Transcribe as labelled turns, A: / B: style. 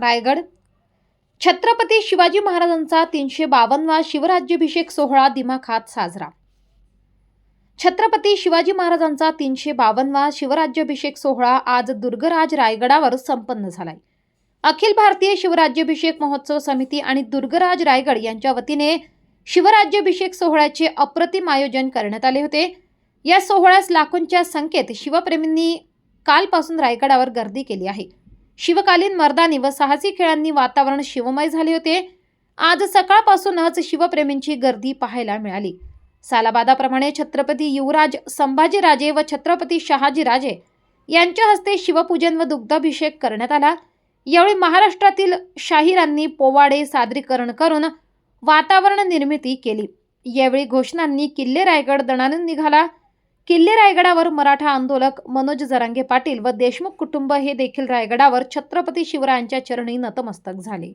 A: रायगड. छत्रपती शिवाजी महाराजांचा तीनशे बावन्नवा शिवराज्याभिषेक सोहळा दिमाखात साजरा. छत्रपती शिवाजी महाराजांचा तीनशे बावन्नवा शिवराज्याभिषेक सोहळा आज दुर्गराज रायगडावर संपन्न झालाय. अखिल भारतीय शिवराज्याभिषेक महोत्सव समिती आणि दुर्गराज रायगड यांच्या वतीने शिवराज्याभिषेक सोहळ्याचे अप्रतिम आयोजन करण्यात आले होते. या सोहळ्यास लाखोंच्या संख्येत शिवप्रेमींनी कालपासून रायगडावर गर्दी केली आहे. शिवकालीन मर्दानी व साहसी खेळांनी वातावरण शिवमय झाले होते. आज सकाळपासूनच शिवप्रेमींची गर्दी पाहायला मिळाली. सालाबादाप्रमाणे छत्रपती युवराज संभाजीराजे व छत्रपती शहाजीराजे यांच्या हस्ते शिवपूजन व दुग्धाभिषेक करण्यात आला. यावेळी महाराष्ट्रातील शाहिरांनी पोवाडे सादरीकरण करून वातावरण निर्मिती केली. यावेळी घोषणांनी किल्ले रायगड दणानून निघाला. किल्ले रायगडावर मराठा आंदोलक मनोज जरांगे पाटील व देशमुख कुटुंब हे देखील रायगडावर छत्रपती शिवरायांच्या चरणी नतमस्तक झाले.